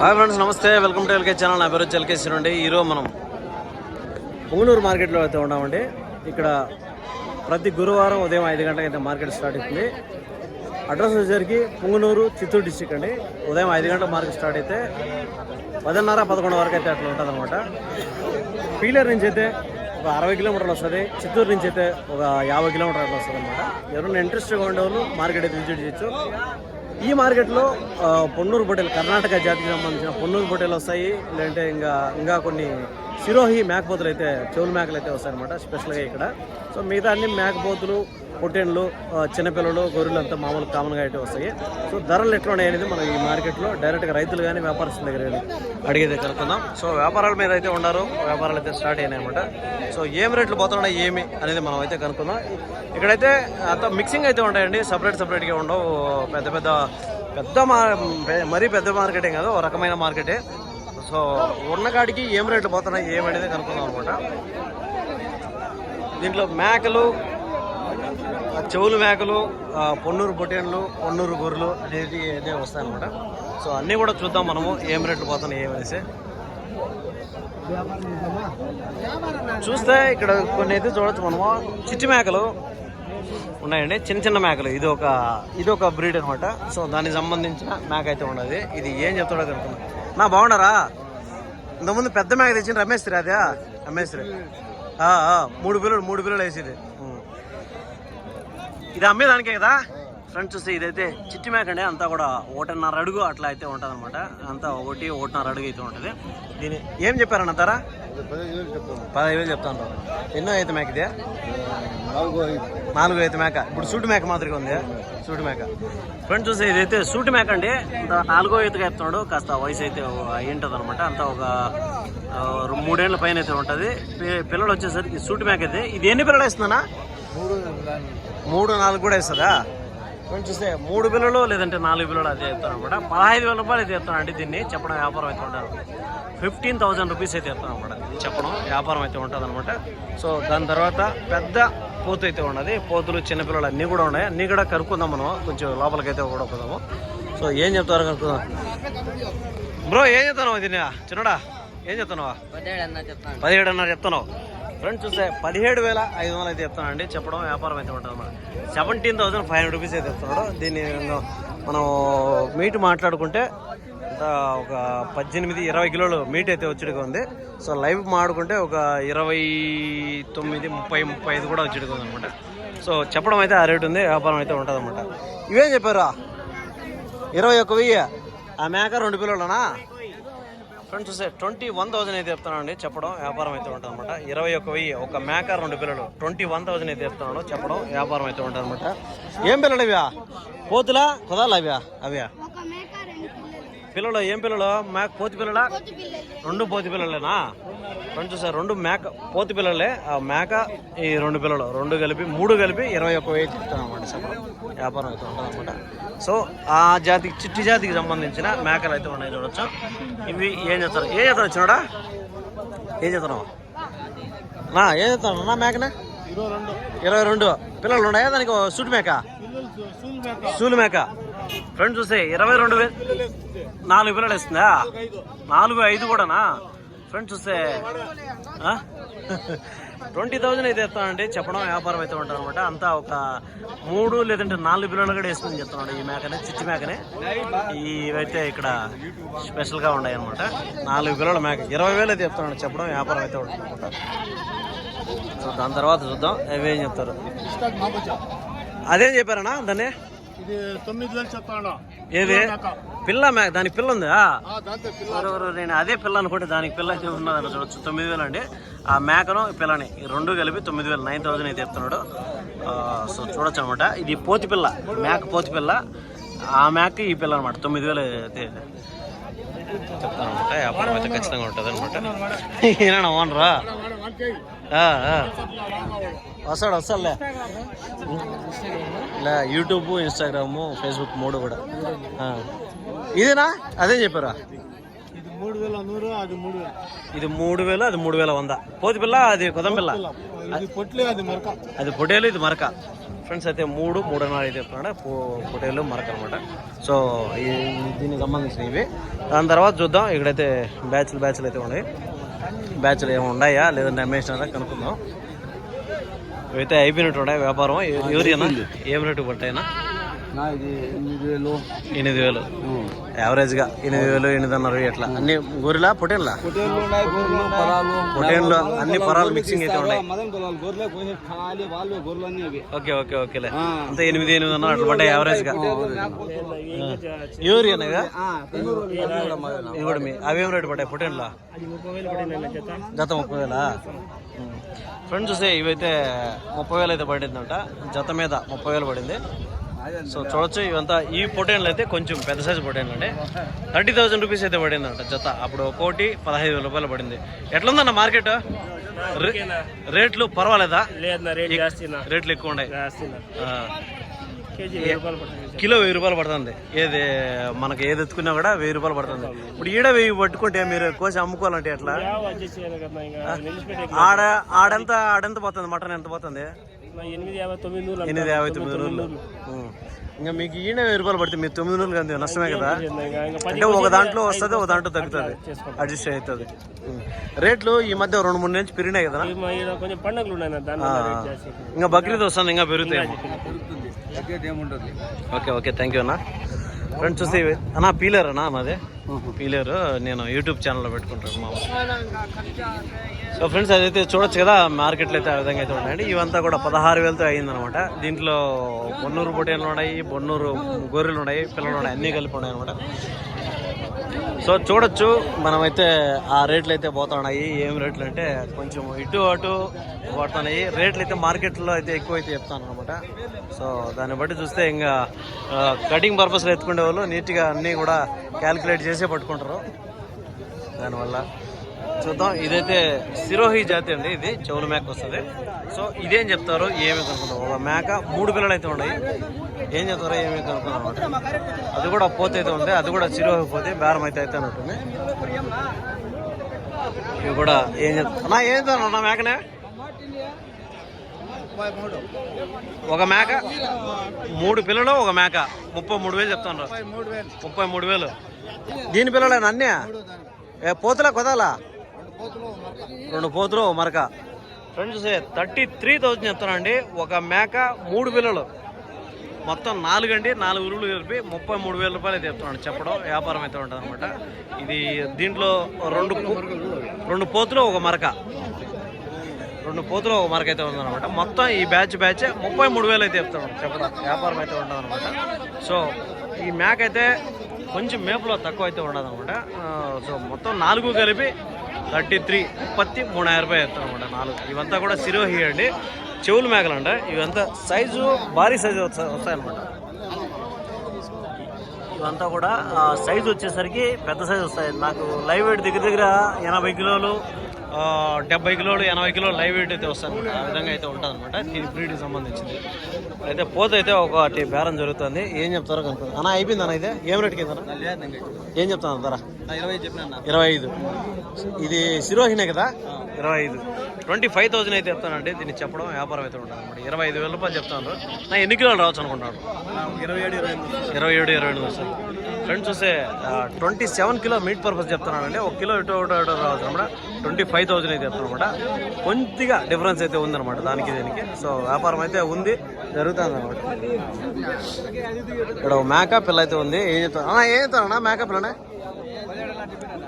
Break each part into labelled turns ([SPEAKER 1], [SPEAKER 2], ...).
[SPEAKER 1] Hi friends నమస్తే. Welcome to LK channel నా పేరు చెల్కేశ్వర్ అండి ఈరోజు మనం పుంగనూరు మార్కెట్లో అయితే ఉన్నామండి. ఇక్కడ ప్రతి గురువారం ఉదయం ఐదు గంటలకు అయితే మార్కెట్ స్టార్ట్ అవుతుంది. అడ్రస్ వచ్చేసరికి పుంగనూరు చిత్తూరు డిస్టిక్ అండి. ఉదయం ఐదు గంటల మార్కెట్ స్టార్ట్ అయితే పదిన్నర పదకొండు వరకు అయితే అట్లా ఉంటుంది అనమాట పీలర్ నుంచి అయితే ఒక అరవై కిలోమీటర్లు వస్తుంది. చిత్తూరు నుంచి అయితే ఒక యాభై కిలోమీటర్లు వస్తుంది అనమాట ఎవరైనా ఇంట్రెస్ట్గా ఉండేవాళ్ళు మార్కెట్ అయితే విజిట్ చేయొచ్చు. ఈ మార్కెట్లో పొన్నూరు పొట్టేలు కర్ణాటక జాతికి సంబంధించిన పొన్నూరు పొట్టేలు వస్తాయి లేదంటే ఇంకా ఇంకా కొన్ని సిరోహి మేకపోతులు అయితే చెవులు మేకలు అయితే వస్తాయన్నమాట స్పెషల్గా ఇక్కడ. సో మిగతా అన్ని మేకపోతులు పొట్టేళ్ళు చిన్నపిల్లలు గొర్రెలు అంతా మామూలు కామన్గా అయితే వస్తాయి. సో ధరలు ఎట్లా ఉన్నాయి అనేది మనం ఈ మార్కెట్లో డైరెక్ట్గా రైతులు కానీ వ్యాపారస్తుల దగ్గర కానీ అడిగేది కనుక్కుందాం. సో వ్యాపారాల మీద అయితే ఉన్నారు వ్యాపారాలు అయితే స్టార్ట్ అయినాయి అనమాట సో ఏం రేట్లు పోతున్నాయి ఏమి అనేది మనం అయితే కనుక్కుందాం. ఇక్కడైతే అంత మిక్సింగ్ అయితే ఉంటాయండి సపరేట్ సపరేట్గా ఉండవు. పెద్ద పెద్ద పెద్ద మా మరీ పెద్ద మార్కెటే కాదు ఒక రకమైన మార్కెటే సో ఉన్న కాడికి ఏం రేట్లు పోతున్నాయి ఏమనేది కనుక్కుందాం అనమాట దీంట్లో మేకలు చెవులు మేకలు పొన్నూరు పొట్టేళ్ళు పొన్నూరు గొర్రెలు అనేది అదే వస్తాయన్నమాట సో అన్నీ కూడా చూద్దాం మనము ఏం రేట్లు పోతున్నాయి ఏమనేసి చూస్తే ఇక్కడ కొన్ని అయితే చూడొచ్చు మనము. చిట్టి మేకలు ఉన్నాయండి చిన్న చిన్న మేకలు. ఇది ఒక ఇది ఒక బ్రీడ్ అనమాట సో దానికి సంబంధించిన మేక అయితే ఉన్నది. ఇది ఏం చెప్తాడో కనుక్కున్నా నా బాగున్నారా? ఇంతకుముందు పెద్ద మేక తెచ్చింది రమేశ్రీ అదే రమేశ్రీ మూడు పిల్లలు మూడు పిల్లలు వేసేది. ఇది అమ్మేదానికే కదా? ఫ్రెండ్స్ చూస్తే ఇదైతే చిట్టి మేక అండి. అంతా కూడా ఒకటిన్నర అడుగు అట్లా అయితే ఉంటుంది అనమాట అంతా ఒకటి ఒకటిన్నర అడుగు అయితే ఉంటుంది. దీని ఏం చెప్పారన్న ధర? పదహైదు వేలు చెప్తాను. ఎన్నో అయితే మేక ఇదే? నాలుగు అయితే. మేక. ఇప్పుడు సూటి మేక మాదిరిగా ఉంది. సూటి మేక. ఫ్రెండ్స్ చూస్తే ఇదైతే సూటి మేక అండి. ఇంత నాలుగో ఈతగా ఎత్తున్నాడు కాస్త వయసు అయితే అయి ఉంటుంది అనమాట అంతా ఒక మూడేళ్ళ పైన అయితే ఉంటుంది. పిల్లలు వచ్చేసరికి సూటి మేక అయితే. ఇది ఎన్ని పిల్లలు వేస్తుందన్నా? మూడు నాలుగు కూడా వేస్తుందా? ఫ్రెండ్స్ చూస్తే మూడు పిల్లలు లేదంటే నాలుగు పిల్లలు అదే చెప్తాను అనమాట పదహైదు వేల రూపాయలు అయితే చెప్తాను అండి దీన్ని. చెప్పడం వ్యాపారం అయితే ఉంటారు ఫిఫ్టీన్ థౌసండ్ రూపీస్ అయితే చెప్తాను అనమాట చెప్పడం వ్యాపారం అయితే ఉంటుంది అనమాట సో దాని తర్వాత పెద్ద పోతు అయితే ఉన్నది. పోతులు చిన్నపిల్లలు అన్నీ కూడా ఉన్నాయి. అన్నీ కూడా కనుక్కుందాం మనం. కొంచెం లోపలికైతే కూడా పోదాము సో ఏం చెప్తారో కనుక్కుందాం. బ్రో ఏం చెప్తాను దీన్ని? చిన్నడా ఏం చెప్తున్నావా? పదిహేడున్నర చెప్తున్నావు. ఫ్రెండ్స్ చూస్తే పదిహేడు వేల ఐదు వందలు అయితే చెప్తానండి. చెప్పడం వ్యాపారం అయితే ఉంటుంది అనమాట seventeen thousand five hundred rupees అయితే చెప్తున్నాడు దీన్ని మనం మీట్ మాట్లాడుకుంటే ఒక పద్దెనిమిది ఇరవై కిలోలు మీట్ అయితే వచ్చేట్టుగా ఉంది. సో లైవ్ మాడుకుంటే ఒక ఇరవై తొమ్మిది ముప్పై ముప్పై ఐదు కూడా వచ్చేట్టుగా ఉంది అనమాట సో చెప్పడం అయితే ఆ రేటు ఉంది వ్యాపారం అయితే ఉంటుంది అనమాట ఇవేం చెప్పారా ఇరవై ఒక వెయ్యి. ఆ మేక రెండు పిల్లలనా ఫ్రెండ్స్ చూస్తే ట్వంటీ వన్ థౌసండ్ అయితే చెప్తానండి చెప్పడం వ్యాపారం అయితే ఉంటుంది అనమాట ఇరవై ఒక వెయ్యి ఒక మేక రెండు పిల్లలు. ట్వంటీ వన్ థౌసండ్ అయితే చెప్తున్నాడు చెప్పడం వ్యాపారం అయితే ఉంటుంది అనమాట ఏం పిల్లలు ఇవ్యా పోతులా? కుదాలా అవ్యా? అవ్యా?
[SPEAKER 2] పిల్లలు.
[SPEAKER 1] ఏం పిల్లలు? మేక
[SPEAKER 2] కోతి పిల్లలు.
[SPEAKER 1] రెండు పోతి పిల్లలేనా? ఫ్రెండ్స్ చూసారు రెండు మేక పోతి పిల్లలే. ఆ మేక ఈ రెండు పిల్లలు రెండు కలిపి మూడు కలిపి ఇరవై ఒక్క వెయ్యి చెప్తాను అనమాట చెప్పడం వ్యాపారం అయితే ఉంటుంది అనమాట సో ఆ జాతికి చిట్టి జాతికి సంబంధించిన మేకలు అయితే ఉన్నాయి చూడొచ్చు. ఇవి ఏం చేస్తారు? ఏం చేస్తారు వచ్చినాడా ఏం చేస్తున్నావు? నా ఏం చేస్తాను నా మేకనే? ఇరవై రెండు. పిల్లలు ఉన్నాయా? దానికి సూటి మేక? సూలు మేక. ఫ్రెండ్స్ చూస్తే ఇరవై రెండు వేలు నాలుగు పిల్లలు ఇస్తుందా నాలుగు ఐదు కూడానా? ఫ్రెండ్స్ చూస్తే ట్వంటీ థౌజండ్ అయితే ఇస్తానండి చెప్పడం వ్యాపారం అయితే ఉంటారు అనమాట అంతా ఒక మూడు లేదంటే నాలుగు పిల్లలు కూడా వేస్తుందని చెప్తున్నాడు ఈ మేకనే చిట్టి మేకనే. ఇవైతే ఇక్కడ స్పెషల్గా ఉన్నాయి అనమాట నాలుగు పిల్లల మేక. ఇరవై వేలు అయితే చెప్తున్నాడు చెప్పడం వ్యాపారం అయితే ఉంటుంది అనమాట దాని తర్వాత చూద్దాం. అవి ఏం చెప్తారు? అదేం చెప్పారన్నా దాన్ని?
[SPEAKER 3] ఇది తొమ్మిది వేలు చెప్తాను
[SPEAKER 1] ఏది? పిల్ల దానికి పిల్ల ఉందా? నేను అదే పిల్ల అనుకుంటే దానికి పిల్ల ఉన్నదని చూడొచ్చు. తొమ్మిది వేలు అండి. ఆ మేకను ఈ పిల్లని ఈ రెండు కలిపి తొమ్మిది వేలు. నైన్ థౌసండ్ అయితే చెప్తున్నాడు ఆ, సో చూడొచ్చు అనమాట ఇది పోతి పిల్ల మేక పోతి పిల్ల. ఆ మేక ఈ పిల్ల అనమాట తొమ్మిది వేలు అయితే చెప్తాను అనమాట వ్యాపారం అయితే ఖచ్చితంగా ఉంటుంది అనమాట ఏనా ఓనరా. వస్తాడు వస్తాడులే. ఇలా యూట్యూబ్ ఇన్స్టాగ్రామ్ ఫేస్బుక్ మూడు కూడా. ఇదేనా? అదే చెప్పారా?
[SPEAKER 3] ఇది మూడు వేల అది మూడు వేలు.
[SPEAKER 1] వంద. పోతి పిల్ల అది కొదం పిల్ల?
[SPEAKER 3] అది
[SPEAKER 1] పొటేలు ఇది మరక. ఫ్రెండ్స్ అయితే మూడు మూడున్నర అయితే చెప్తున్నాడు పో- పొటేలు మరక అనమాట సో దీనికి సంబంధించిన ఇవి. దాని తర్వాత చూద్దాం ఇక్కడైతే బ్యాచ్లు బ్యాచ్లు అయితే ఉన్నాయి. బ్యాచ్లు ఏమి ఉన్నాయా లేదంటే అమ్మేసినారా కనుక్కుందాం ఇవైతే అయిపోయినట్టు ఉన్నాయి వ్యాపారం ఎ- ఎవరియనా ఏం రేటు పట్టాయినా
[SPEAKER 3] ఎనిమిది వేలు.
[SPEAKER 1] ఎనిమిది వేలు. యావరేజ్గా ఎనిమిది వేలు ఎనిమిదిన్నర ఎట్లా అన్ని గొర్రెలా పొటేన్లా పొటేన్లు అన్ని పరాలు మిక్సింగ్ అయితే ఉన్నాయి ఓకే ఓకే ఓకేలే. అంతా ఎనిమిది ఎనిమిది అన్న అట్లా పడ్డాయి యావరేజ్గా ఎవరి అనగా ఇవి కూడా మీ అవేం రేటు పడ్డాయి పొటేన్లా జత ముప్పై వేలా? ఫ్రెండ్స్ చూస్తే ఇవైతే ముప్పై వేలు అయితే పడిందంట. జత మీద ముప్పై వేలు పడింది. సో చూడొచ్చు ఇవంతా ఈ పొటేన్లు అయితే కొంచెం పెద్ద సైజు పొటేన్లు అండి. థర్టీ థౌసండ్ రూపీస్ అయితే పడిందంట జత. అప్పుడు కోటి పదహైదు వేల రూపాయలు పడింది. ఎట్లుందన్న మార్కెట్? రేట్లు పర్వాలేదా? రేట్లు ఎక్కువ ఉన్నాయి. కిలో వెయ్యి రూపాయలు పడుతుంది. ఏది మనకి ఏది ఎత్తుకున్నా కూడా వెయ్యి రూపాయలు పడుతుంది. ఇప్పుడు ఈడ వెయ్యి పట్టుకుంటే మీరు కోసి అమ్ముకోవాలంటే ఎట్లా? ఆడ ఆడెంత ఆడెంత పోతుంది? మటన్ ఎంత పోతుంది?
[SPEAKER 4] ఎనిమిది యాభై తొమ్మిది నూరు
[SPEAKER 1] ఎనిమిది యాభై తొమ్మిది రోజులు ఉం. ఇంకా మీకు ఈయన వెయ్యి రూపాయలు పడుతుంది మీరు తొమ్మిది రోజులు అంతే నష్టమే కదా? అంటే ఒక దాంట్లో వస్తుంది ఒక దాంట్లో తగ్గుతుంది. అడ్జస్ట్ అవుతుంది. రేట్లు ఈ మధ్య రెండు మూడు నుంచి పెరిగినాయి కదా?
[SPEAKER 4] మా ఈడ కొంచెం పండుగలు ఉన్నాయి
[SPEAKER 1] ఇంకా బక్రీద్ వస్తుంది ఇంకా పెరుగుతాయి. ఓకే ఓకే థ్యాంక్ యూ అన్న. ఫ్రెండ్స్ చూస్తే ఇవి- అన్న పీలర్ అన్న మాది. పీలర్ నేను యూట్యూబ్ ఛానల్లో పెట్టుకుంటాను మా సో ఫ్రెండ్స్ అదైతే చూడొచ్చు కదా మార్కెట్లో అయితే ఆ విధంగా అయితే ఉన్నాయండి ఇవంతా కూడా పదహారు వేలతో అయిందనమాట. దీంట్లో బొన్నూరు బొటేన్లు ఉన్నాయి బొన్నూరు గొర్రెలు ఉన్నాయి పిల్లలు ఉన్నాయి అన్నీ కలిపి ఉన్నాయి అనమాట సో చూడొచ్చు మనమైతే ఆ రేట్లు అయితే పోతున్నాయి ఏం రేట్లు అంటే కొంచెం ఇటు అటు పడుతున్నాయి రేట్లు అయితే మార్కెట్లో అయితే ఎక్కువ అయితే చెప్తాను అనమాట సో దాన్ని బట్టి చూస్తే ఇంకా కటింగ్ పర్పస్లో ఎత్తుకునే వాళ్ళు నీట్గా అన్నీ కూడా క్యాలిక్యులేట్ చేసే పట్టుకుంటారు. దానివల్ల చూద్దాం. ఇదైతే సిరోహి జాతి అండి ఇది. చెవుల మేక వస్తుంది. సో ఇదేం చెప్తారు ఏమి కనుక్కుందాం. ఒక మేక మూడు పిల్లలు అయితే ఉన్నాయి. ఏం చెప్తారో ఏమి కనుక్కుందాం. అది కూడా పోతే అయితే ఉంది. అది కూడా సిరోహి పోతే బేరం అయితే అయితే ఉంటుంది ఇవి కూడా ఏం చెప్తా నా ఏం చెప్తాను నా మేకనే? ఒక మేక మూడు పిల్లలు ఒక మేక. ముప్పై మూడు వేలు చెప్తాను ముప్పై మూడు వేలు. దీని పిల్లలేనా అన్నీ ఏ పోతులా కొదాలా? రెండు పోతులు మరక. ఫ్రెండ్స్ థర్టీ త్రీ థౌజండ్ చెప్తానండి ఒక మేక మూడు పిల్లలు మొత్తం నాలుగు అండి నాలుగు ఉరువులు కలిపి ముప్పై మూడు వేల రూపాయలు అయితే చెప్తున్నాడు చెప్పడం వ్యాపారం అయితే ఉంటుంది అనమాట ఇది దీంట్లో రెండు రెండు పోతులు ఒక మరక. రెండు పోతులు ఒక మరక అయితే ఉందన్నమాట. మొత్తం ఈ బ్యాచ్ బ్యాచ్ ముప్పై మూడు వేలు అయితే చెప్తున్నాను. చెప్పడం వ్యాపారం అయితే ఉండదు అనమాట సో ఈ మేక అయితే కొంచెం మేపులో తక్కువ అయితే ఉండదు అనమాట సో మొత్తం నాలుగు కలిపి థర్టీ త్రీ ముప్పత్తి మూడాయిరం రూపాయలు చెప్తాను అనమాట నాలుగు. ఇవంతా కూడా సిరోహి అండి. చెవులు మేకలు అంట. ఇవంతా సైజు భారీ సైజు వస్తాయన్నమాట. ఇవంతా కూడా సైజు వచ్చేసరికి పెద్ద సైజు వస్తాయి. నాకు లైవ్ వెయిట్ దగ్గర దగ్గర ఎనభై కిలోలు డెబ్బై కిలోలు ఎనభై కిలోలు లైవ్ వెయిట్ అయితే వస్తాయి ఆ విధంగా అయితే ఉంటుంది అనమాట దీని బ్రీడ్కి సంబంధించింది. అయితే పోతే అయితే ఒకటి బేరం జరుగుతుంది. ఏం చెప్తారో కనుక అన్న అయిపోయింది అన్న ఇదే? ఏం రేట్ కింద ఏం చెప్తాను ధర?
[SPEAKER 3] ఇరవై
[SPEAKER 1] ఐదు ఇది సిరోహినే కదా? ఇరవై ఐదు. ట్వంటీ ఫైవ్ థౌసండ్ అయితే చెప్తానండి. దీన్ని చెప్పడం వ్యాపారం అయితే ఉంటుంది అనమాట ఇరవై ఐదు వేల రూపాయలు చెప్తాను నా ఎన్ని కిలోలు రావచ్చు అనుకుంటున్నాను
[SPEAKER 3] ఇరవై ఏడు ఇరవై
[SPEAKER 1] ఇరవై ఏడు ఇరవై ఎనిమిది వస్తుంది ఫ్రెండ్స్ చూస్తే twenty seven kilo meat purpose చెప్తున్నానండి. ఒక కిలో ఇటు ఇటు రావచ్చు అనమాట ట్వంటీ ఫైవ్ థౌసండ్ అయితే చెప్తాను కొద్దిగా డిఫరెన్స్ అయితే ఉందన్నమాట దానికి దీనికి. సో వ్యాపారం అయితే ఉంది జరుగుతుంది అనమాట ఇక్కడ ఒక మేక పిల్ల అయితే ఉంది. ఏం చెప్తాను ఏం చెప్తానన్నా మేక పిల్లనే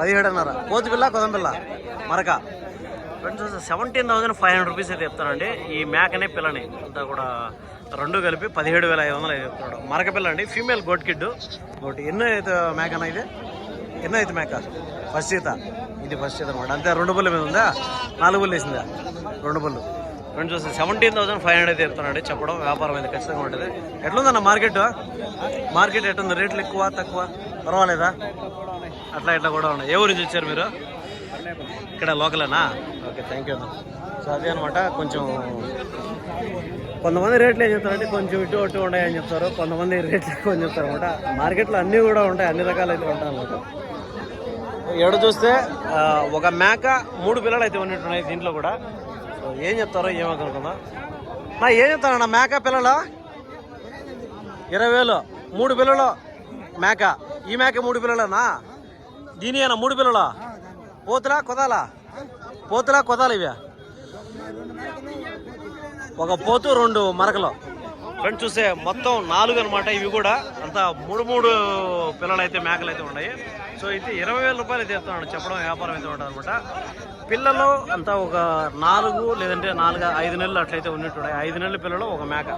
[SPEAKER 1] పదిహేడున్నర. కోతి పిల్ల కొదం పిల్ల? మరక. Friends seventeen thousand five hundred rupees అయితే చెప్తానండి. ఈ మేకనే పిల్లని అంతా కూడా రెండు కలిపి పదిహేడు వేల ఐదు వందలు అయితే చెప్తున్నాడు. మరక పిల్ల అండి ఫీమేల్ గోట్ కిడ్ గోట్ ఎన్నో అయితే మేకనా అయితే ఇది? ఎన్నో అయితే మేక? ఫస్ట్ ఈత ఇది ఫస్ట్ అనమాట అంతే రెండు బుల్ల మీద ఉందా? నాలుగు బుల్లు వేసిందా? రెండు బుల్లు ఫ్రెండ్స్ చూస్తే సెవెంటీన్ థౌసండ్ ఫైవ్ హండ్రెడ్ తీరుతున్నాడు చెప్పడం వ్యాపారం అయితే ఖచ్చితంగా ఉంటుంది. ఎట్లుందన్న మార్కెట్ మార్కెట్ ఎట్లుంది రేట్లు ఎక్కువ తక్కువ? పర్వాలేదా? అట్లా ఇట్లా కూడా ఉన్నాయి. ఏ ఊరి నుంచి వచ్చారు మీరు? ఇక్కడ లోకలేనా ఓకే థ్యాంక్ యూ అన్న. సో అదే అనమాట కొంచెం కొంతమంది రేట్లు ఏం చెప్తారంటే కొంచెం ఇటు అటు ఉన్నాయని చెప్తారు. కొంతమంది రేట్లు ఎక్కువ అని చెప్తారు అనమాట మార్కెట్లో అన్నీ కూడా ఉంటాయి. అన్ని రకాలు అయితే ఉంటాయి అనమాట ఎడ చూస్తే ఒక మేక మూడు పిల్లలు అయితే ఉన్నట్టున్నాయి దీంట్లో కూడా. ఏం చెప్తారో ఏమో నా ఏం చెప్తానన్న మేక పిల్లలు? ఇరవై వేలు. మూడు పిల్లలు. మేక. ఈ మేక మూడు పిల్లలనా? దీని ఏనా మూడు పిల్లలు? పోతులా కొదాలా? పోతులా కొదాలి ఇవి? ఒక పోతు రెండు మరకలు. ఫ్రెండ్స్ చూస్తే మొత్తం నాలుగు అనమాట ఇవి కూడా అంతా మూడు మూడు పిల్లలు అయితే మేకలు అయితే ఉన్నాయి. సో ఇది ఇరవై వేల రూపాయలు అయితే చెప్తున్నాడు చెప్పడం వ్యాపారం అయితే ఉంటుంది అనమాట పిల్లలు అంతా ఒక నాలుగు లేదంటే నాలుగు ఐదు నెలలు అట్లయితే ఉన్నట్టున్నాయి ఐదు నెలల పిల్లలు ఒక మేక.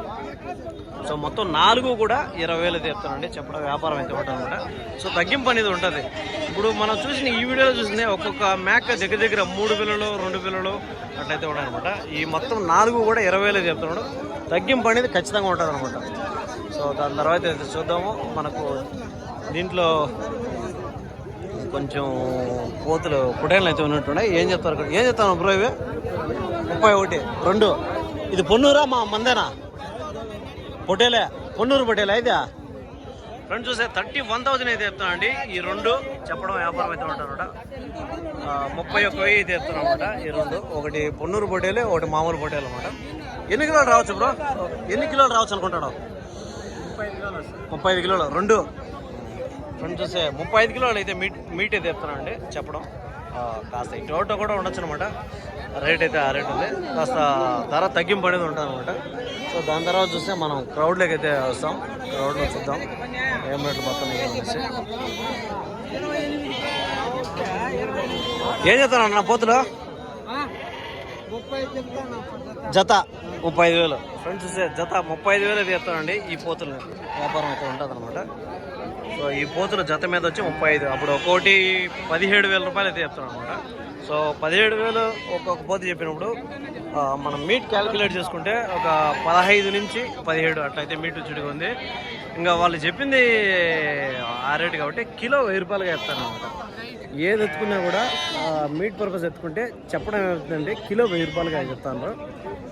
[SPEAKER 1] సో మొత్తం నాలుగు కూడా ఇరవై వేలు తీరుతానండి చెప్పడం వ్యాపారం అయితే ఉంటుంది అనమాట. సో తగ్గింపు అనేది ఉంటుంది. ఇప్పుడు మనం చూసిన ఈ వీడియోలో చూసిందే ఒక్కొక్క మేక దగ్గర దగ్గర మూడు పిల్లలు రెండు పిల్లలు అట్లయితే ఉన్నాయన్నమాట ఈ మొత్తం నాలుగు కూడా ఇరవై వేలు చెప్తున్నాడు తగ్గింపు అనేది ఖచ్చితంగా ఉంటుంది అనమాట సో దాని తర్వాత అయితే చూద్దాము. మనకు దీంట్లో కొంచెం కోతులు పుటేళ్ళు అయితే ఉన్నట్టున్నాయి. ఏం చెప్తారు ఏం చెప్తాను బ్రో ఇవి? ముప్పై ఒకటి రెండు. ఇది పొన్నూరా మా మందేనా? పొటేలే పొన్నూరు పొటేలే అయితే. ఫ్రెండ్స్ చూసే థర్టీ వన్ థౌసండ్ అయితే చెప్తానండి ఈ రెండు చెప్పడం వ్యాపారం అయితే ఉంటారు ముప్పై ఒక్క వెయ్యి అయితే చెప్తాను అనమాట ఈ రెండు. ఒకటి పొన్నూరు పొటేలే ఒకటి మామూలు పొటేలు అనమాట ఎన్ని కిలోలు రావచ్చు బ్రో? ఎన్ని కిలోలు రావచ్చు అనుకుంటాడు ముప్పై ఐదు కిలోలు. రెండు. ఫ్రెండ్ చూస్తే ముప్పై ఐదు కిలోలు అయితే మీట్ మీట్ అయితే చెప్తున్నామండి చెప్పడం. కాస్త ఇటు టోటో కూడా ఉండొచ్చు అనమాట రేట్ అయితే ఆ రేట్ ఉంది. కాస్త ధర తగ్గింపు అనేది ఉంటుంది అనమాట సో దాని తర్వాత చూస్తే మనం క్రౌడ్లోకి అయితే వస్తాం. క్రౌడ్లో చూద్దాం. ఏం రేట్లు మొత్తం ఏం చెప్తాను అన్న పోతులు? జత ముప్పై ఐదు వేలు. ఫ్రెండ్స్ చూస్తే జత ముప్పై ఐదు వేలు అయితే చెప్తానండి ఈ పోతులు. వ్యాపారం అయితే ఉంటుంది అనమాట సో ఈ పోతుల జత మీద వచ్చి ముప్పై ఐదు. అప్పుడు ఒక్కోటి పదిహేడు వేల రూపాయలు అయితే చెప్తున్నాను అనమాట సో పదిహేడు వేలు ఒక్కొక్క పోతు చెప్పినప్పుడు మనం మీట్ క్యాలిక్యులేట్ చేసుకుంటే ఒక పదహైదు నుంచి పదిహేడు అట్లయితే మీట్ చుడిగా ఉంది. ఇంకా వాళ్ళు చెప్పింది ఆ రేటు కాబట్టి కిలో వెయ్యి రూపాయలుగా చెప్తాను అనమాట ఏది ఎత్తుకున్నా కూడా మీట్ పర్పస్ ఎత్తుకుంటే చెప్పడం ఏమవుతుందంటే కిలో వెయ్యి రూపాయలుగా చెప్తాను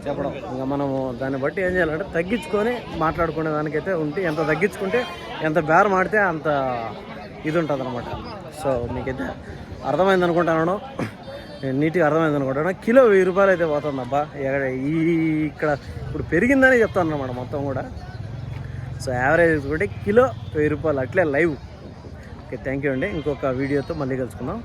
[SPEAKER 1] చెప్పడం. ఇంకా మనము దాన్ని బట్టి ఏం చేయాలంటే తగ్గించుకొని మాట్లాడుకునే దానికైతే ఉంటే ఎంత తగ్గించుకుంటే ఎంత బేరం ఆడితే అంత ఇది ఉంటుంది అనమాట సో మీకైతే అర్థమైంది అనుకుంటాను. నీట్గా అర్థమైంది అనుకుంటాను. కిలో వెయ్యి రూపాయలు అయితే పోతుంది అబ్బా. ఎక్కడ ఈ ఇక్కడ ఇప్పుడు పెరిగిందని చెప్తాను అనమాట మొత్తం కూడా. సో యావరేజ్ కూడా కిలో వెయ్యి రూపాయలు అట్లే లైవ్. ఓకే థ్యాంక్ యూ అండి. ఇంకొక వీడియోతో మళ్ళీ కలుసుకుందాం.